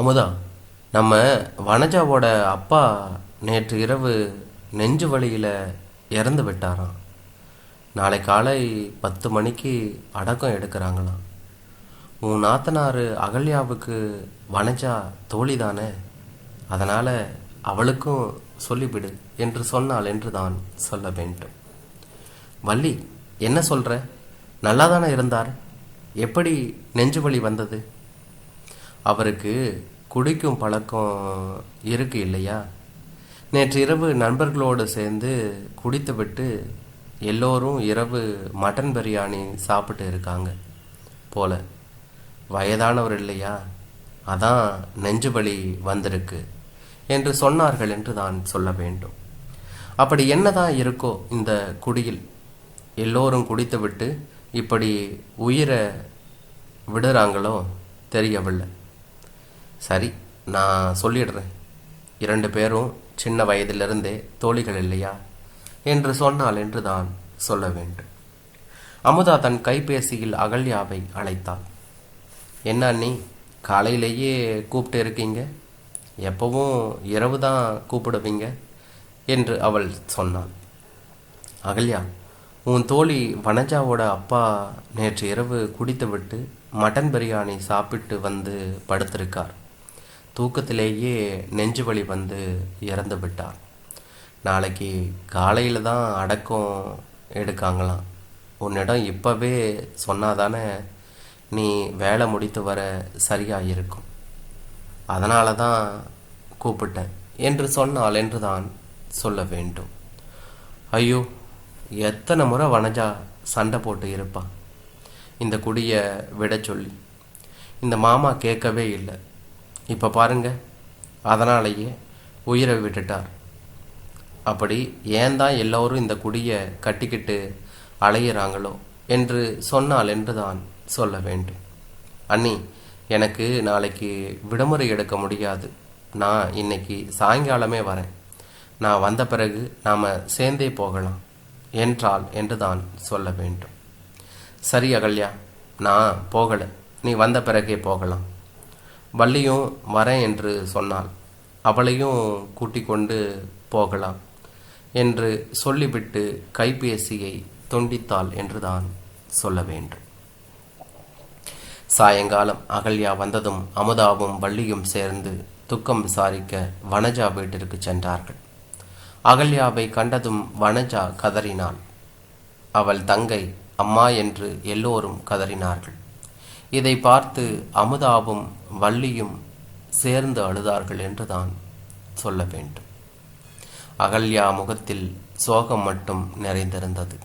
அமுதா நம்ம வனஜாவோட அப்பா நேற்று இரவு நெஞ்சு வழியில் இறந்து விட்டாராம். நாளை காலை பத்து மணிக்கு அடக்கம் எடுக்கிறாங்களாம். உன் நாத்தனார் அகல்யாவுக்கு வனஜா தோழி தானே அதனால் அவளுக்கும் சொல்லிவிடு என்று சொன்னாள் என்று தான் சொல்ல வேண்டும். வள்ளி என்ன சொல்கிற நல்லா தானே இருந்தார்? எப்படி நெஞ்சு வலி வந்தது? அவருக்கு குடிக்கும் பழக்கம் இருக்கு இல்லையா? நேற்று இரவு நண்பர்களோடு சேர்ந்து குடித்துவிட்டு எல்லோரும் இரவு மட்டன் பிரியாணி சாப்பிட்டு இருக்காங்க போல. வயதானவர் இல்லையா? அதான் நெஞ்சு வலி வந்திருக்கு என்று சொன்னார்கள் என்று தான் சொல்ல வேண்டும். அப்படி என்னதான் இருக்கோ இந்த குடியில். எல்லோரும் குடித்துவிட்டு இப்படி உயிரை விடுறாங்களோ தெரியவில்லை. சரி நான் சொல்லிடுறேன். இரண்டு பேரும் சின்ன வயதிலிருந்தே தோழிகள் இல்லையா? என்று சொன்னாள் என்று தான் சொல்ல வேண்டும். அமுதா தன் கைபேசியில் அகல்யாவை அழைத்தாள். என்ன அண்ணி காலையிலேயே கூப்பிட்டு இருக்கீங்க? எப்பவும் இரவு தான் கூப்பிடுவீங்க? என்று அவள் சொன்னாள். அகல்யா உன் தோழி வனஜாவோட அப்பா நேற்று இரவு குடித்துவிட்டு மட்டன் பிரியாணி சாப்பிட்டு வந்து படுத்திருக்கார். தூக்கத்திலேயே நெஞ்சு வலி வந்து இறந்து விட்டார் நாளைக்கு காலையில் தான் அடக்கம் எடுக்காங்களாம். உன்னிடம் இப்போவே சொன்னாதானே நீ வேலை முடித்து வர சரியாக இருக்கும் அதனால தான் கூப்பிட்டேன். என்று சொன்னால் என்று தான் சொல்ல வேண்டும். ஐயோ எத்தனை முறை வனஜா சண்டை போட்டு இருப்பா. இந்த குடியை விட சொல்லி. இந்த மாமா கேட்கவே இல்லை. இப்போ பாருங்க. அதனாலேயே உயிரை விட்டுட்டார் அப்படி ஏன் தான் எல்லோரும் இந்த குடியை கட்டிக்கிட்டு அலையிறாங்களோ என்று சொன்னால் என்று தான் சொல்ல வேண்டும். அண்ணி எனக்கு நாளைக்கு விடுமுறை எடுக்க முடியாது. நான் இன்னைக்கு சாயங்காலமே வரேன். நான் வந்த பிறகு நாம் சேர்ந்தே போகலாம் என்றால் என்று தான் சொல்ல வேண்டும். சரி அகல்யா நான் போகலை. நீ வந்த பிறகே போகலாம். வள்ளியும் வரேன் என்று சொன்னாள். அவளையும் கூட்டிக் கொண்டு போகலாம் என்று சொல்லிவிட்டு கைபேசியை துண்டித்தாள் என்றுதான் சொல்ல வேண்டும். சாயங்காலம் அகல்யா வந்ததும் அமுதாவும் வள்ளியும் சேர்ந்து துக்கம் விசாரிக்க வனஜா வீட்டிற்கு சென்றார்கள். அகல்யாவை கண்டதும் வனஜா கதறினாள். அவள் தங்கை அம்மா என்று எல்லோரும் கதறினார்கள். இதை பார்த்து அமுதாவும் வள்ளியும் சேர்ந்து அழுதார்கள் என்றுதான் சொல்ல வேண்டும். அகல்யா முகத்தில் சோகம் மட்டும் நிறைந்திருந்தது.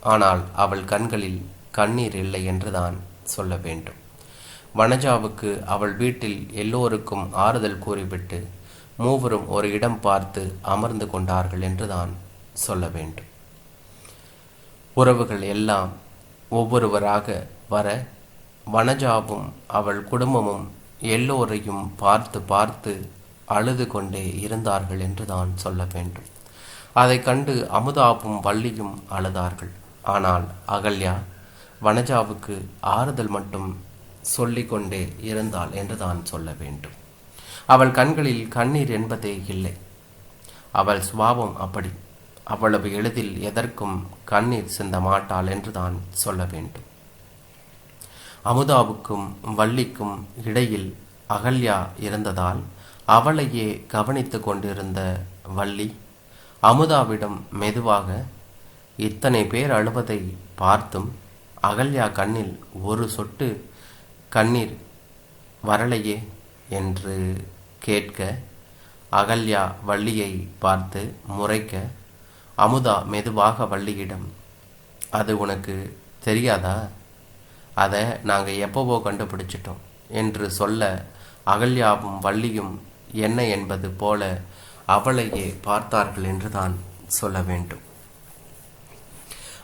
ஆனால் அவள் கண்களில் கண்ணீர் இல்லை என்றுதான் சொல்ல வேண்டும். வனஜாவுக்கு அவள் வீட்டில் எல்லோருக்கும் ஆறுதல் கூறிவிட்டு மூவரும் ஒரு இடம் பார்த்து அமர்ந்து கொண்டார்கள் என்றுதான் சொல்ல வேண்டும். உறவுகள் எல்லாம் ஒவ்வொருவராக வர வனஜாவும் அவள் குடும்பமும் எல்லோரையும் பார்த்து பார்த்து அழுது கொண்டே இருந்தார்கள் என்று தான் சொல்ல வேண்டும். அதை கண்டு அமுதாவும் வள்ளியும் அழுதார்கள். ஆனால் அகல்யா வனஜாவுக்கு ஆறுதல் மட்டும் சொல்லிக்கொண்டே இருந்தாள் என்று தான் சொல்ல வேண்டும். அவள் கண்களில் கண்ணீர் என்பதே இல்லை. அவள் சுபாவம் அப்படி. அவ்வளவு எளிதில் எதற்கும் கண்ணீர் சிந்த மாட்டாள் என்று தான் சொல்ல வேண்டும். அமுதாவுக்கும் வள்ளிக்கும் இடையில் அகல்யா இருந்ததால் அவளையே கவனித்து கொண்டிருந்த வள்ளி அமுதாவிடம் மெதுவாக இத்தனை பேர் அழுவதை பார்த்தும் அகல்யா கண்ணில் ஒரு சொட்டு கண்ணீர் வரலையே? என்று கேட்க அகல்யா வள்ளியை பார்த்து முறைக்க அமுதா மெதுவாக வள்ளியிடம் அது உனக்கு தெரியாதா? அதை நாங்கள் எப்போவோ கண்டுபிடிச்சிட்டோம் என்று சொல்ல அகல்யாவும் வள்ளியும் என்ன என்பது போல அவளையே பார்த்தார்கள் என்று தான் சொல்ல வேண்டும்.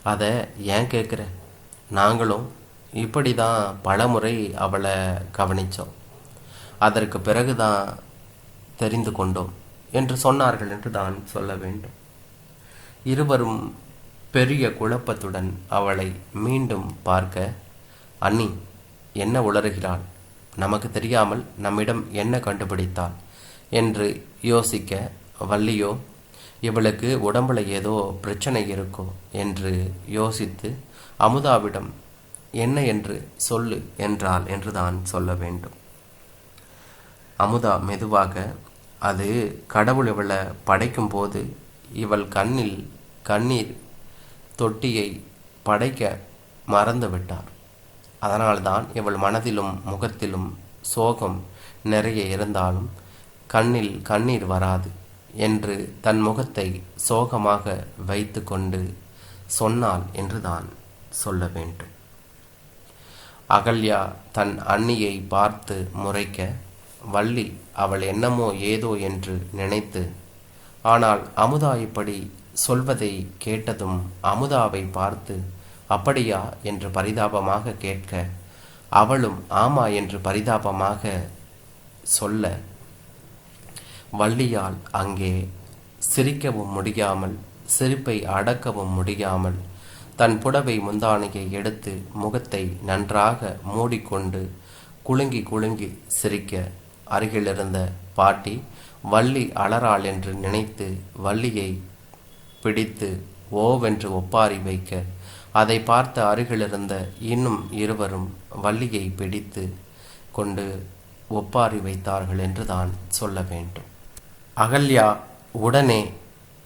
அதை ஏன் கேட்குற? நாங்களும் இப்படி தான் பலமுறை அவளை கவனித்தோம் அதற்கு பிறகுதான் தெரிந்து கொண்டோம் என்று சொன்னார்கள் என்று தான் சொல்ல வேண்டும். இருவரும் பெரிய குழப்பத்துடன் அவளை மீண்டும் பார்க்க அண்ணி என்ன உளறுகிறாள்? நமக்கு தெரியாமல் நம்மிடம் என்ன கண்டுபிடித்தாள்? என்று யோசிக்க வள்ளியோ இவளுக்கு உடம்புல ஏதோ பிரச்சனை இருக்கோ? என்று யோசித்து அமுதாவிடம் என்ன என்று சொல்லு என்றாள் என்று தான் சொல்ல வேண்டும். அமுதா மெதுவாக அது கடவுள் இவளை படைக்கும் போது இவள் கண்ணில் கண்ணீர் தொட்டியை படைக்க மறந்து விட்டார். அதனால்தான் இவள் மனதிலும் முகத்திலும் சோகம் நிறைய இருந்தாலும் கண்ணில் கண்ணீர் வராது என்று தன் முகத்தை சோகமாக வைத்து கொண்டு சொன்னாள் என்று தான் சொல்ல வேண்டும். அகல்யா தன் அண்ணியை பார்த்து முறைக்க வள்ளி அவள் என்னமோ ஏதோ என்று நினைத்து ஆனால் அமுதா இப்படி சொல்வதை கேட்டதும் அமுதாவை பார்த்து அப்படியா என்று பரிதாபமாக கேட்க அவளும் ஆமா என்று பரிதாபமாக சொல்ல வள்ளியால் அங்கே சிரிக்கவும் முடியாமல் சிரிப்பை அடக்கவும் முடியாமல் தன் புடவை முந்தானையை எடுத்து முகத்தை நன்றாக மூடிக்கொண்டு குலுங்கி குலுங்கி சிரிக்க அருகிலிருந்த பாட்டி வள்ளி அலறாள் என்று நினைத்து வள்ளியை பிடித்து ஓவென்று ஒப்பாரி வைக்க அதை பார்த்த அருகிலிருந்த இன்னும் இருவரும் வள்ளியை பிடித்து கொண்டு ஒப்பாரி வைத்தார்கள் என்று தான் சொல்ல வேண்டும். அகல்யா உடனே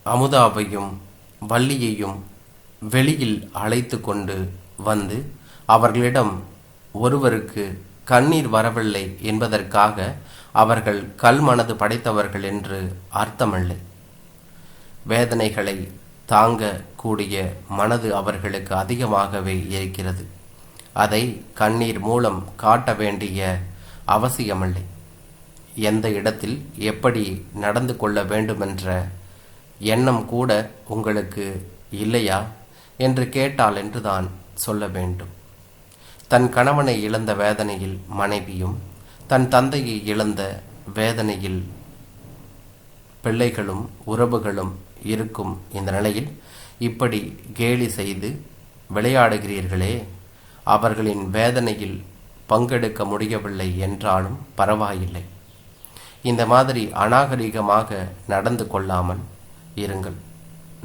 அமுதாவையும் வள்ளியையும் வெளியில் அழைத்து கொண்டு வந்து அவர்களிடம் ஒருவருக்கு கண்ணீர் வரவில்லை என்பதற்காக அவர்கள் கல் மனது படைத்தவர்கள் என்று அர்த்தமில்லை. வேதனைகளை தாங்க கூடிய மனது அவர்களுக்கு அதிகமாகவே இருக்கிறது. அதை கண்ணீர் மூலம் காட்ட வேண்டிய அவசியமில்லை. எந்த இடத்தில் எப்படி நடந்து கொள்ள வேண்டுமென்ற எண்ணம் கூட உங்களுக்கு இல்லையா என்று கேட்டால் என்று தான் சொல்ல வேண்டும். தன் கணவனை இழந்த வேதனையில் மனைவியும் தன் தந்தையை இழந்த வேதனையில் பிள்ளைகளும் உறவுகளும் இருக்கும் இந்த நிலையில் இப்படி கேலி செய்து விளையாடுகிறீர்களே அவர்களின் வேதனையில் பங்கெடுக்க முடியவில்லை என்றாலும் பரவாயில்லை. இந்த மாதிரி அநாகரிகமாக நடந்து கொள்ளாமல் இருங்கள்.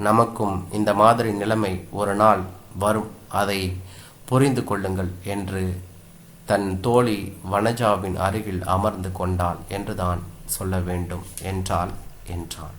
நமக்கும் இந்த மாதிரி நிலைமை ஒரு நாள் வரும். அதை புரிந்து கொள்ளுங்கள் என்று தன் தோழி வனஜாவின் அருகில் அமர்ந்து கொண்டாள் என்றுதான் சொல்ல வேண்டும் என்றால் என்றான்.